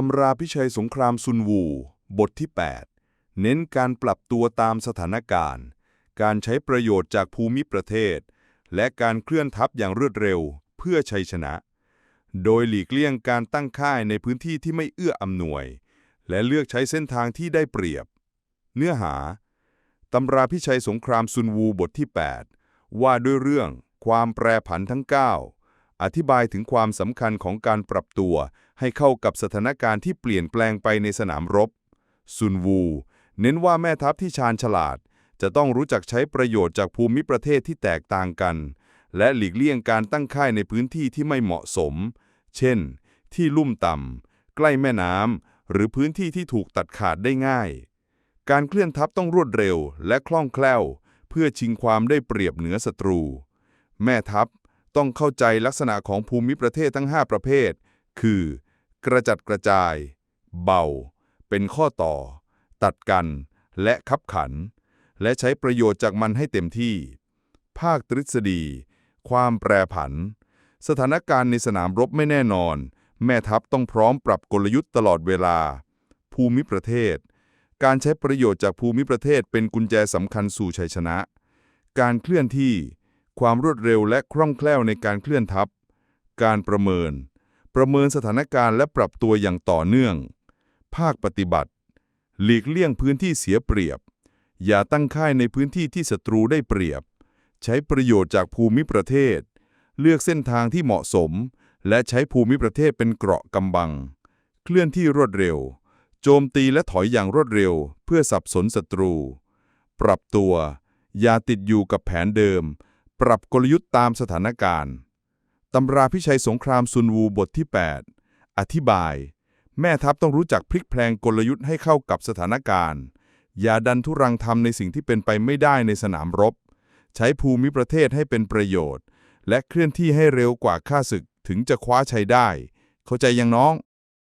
ตำราพิชัยสงครามซุนวู บทที่ 8 เน้นการปรับตัวตามสถานการณ์ การใช้ประโยชน์จากภูมิประเทศ และการเคลื่อนทัพอย่างรวดเร็ว เพื่อชัยชนะ โดยหลีกเลี่ยงการตั้งค่ายในพื้นที่ที่ไม่เอื้ออำนวย และเลือกใช้เส้นทางที่ได้เปรียบ เนื้อหา ตำราพิชัยสงครามซุนวูบทที่ 8 ว่าด้วยเรื่องความแปรผันทั้ง 9 อธิบายถึงความสำคัญของการปรับตัว ให้เข้ากับสถานการณ์ที่เปลี่ยนแปลงไปในสนามรบ ซุนวู เน้นว่าแม่ทัพที่ชาญฉลาด จะต้องรู้จักใช้ประโยชน์จากภูมิประเทศที่แตกต่างกัน และหลีกเลี่ยงการตั้งค่ายในพื้นที่ที่ไม่เหมาะสม เช่น ที่ลุ่มต่ำ ใกล้แม่น้ำ หรือพื้นที่ที่ถูกตัดขาดได้ง่าย การเคลื่อนทัพต้องรวดเร็วและคล่องแคล่ว เพื่อชิงความได้เปรียบเหนือศัตรู แม่ทัพ ต้องเข้าใจลักษณะของภูมิประเทศทั้ง 5 ประเภท คือ กระจัดกระจาย เบา เป็นข้อต่อ ตัดกัน และคับขัน และใช้ประโยชน์จากมันให้เต็มที่ ภาคทฤษฎี ความแปรผัน สถานการณ์ในสนามรบไม่แน่นอน แม่ทัพต้องพร้อมปรับกลยุทธ์ตลอดเวลา ภูมิประเทศ การใช้ประโยชน์จากภูมิประเทศเป็นกุญแจสำคัญสู่ชัยชนะ การเคลื่อนที่ ความรวดเร็วและคล่องแคล่วในการเคลื่อนทัพ การประเมิน ประเมินสถานการณ์และปรับตัวอย่างต่อเนื่อง ภาคปฏิบัติ หลีกเลี่ยงพื้นที่เสียเปรียบ อย่าตั้งค่ายในพื้นที่ที่ศัตรูได้เปรียบ ใช้ประโยชน์จากภูมิประเทศ เลือกเส้นทางที่เหมาะสม และใช้ภูมิประเทศเป็นเกราะกำบัง เคลื่อนที่รวดเร็ว โจมตีและถอยอย่างรวดเร็ว เพื่อสับสนศัตรู ปรับตัว อย่าติดอยู่กับแผนเดิม ปรับกลยุทธ์ตามสถานการณ์ ตำราพิชัยสงครามซุนวูบทที่ 8 อธิบาย แม่ทัพต้องรู้จักพลิกแพลงกลยุทธ์ให้เข้ากับสถานการณ์ อย่าดันทุรังทำในสิ่งที่เป็นไปไม่ได้ในสนามรบ ใช้ภูมิประเทศให้เป็นประโยชน์ และเคลื่อนที่ให้เร็วกว่าข้าศึกถึงจะคว้าชัยได้ เข้าใจยังน้อง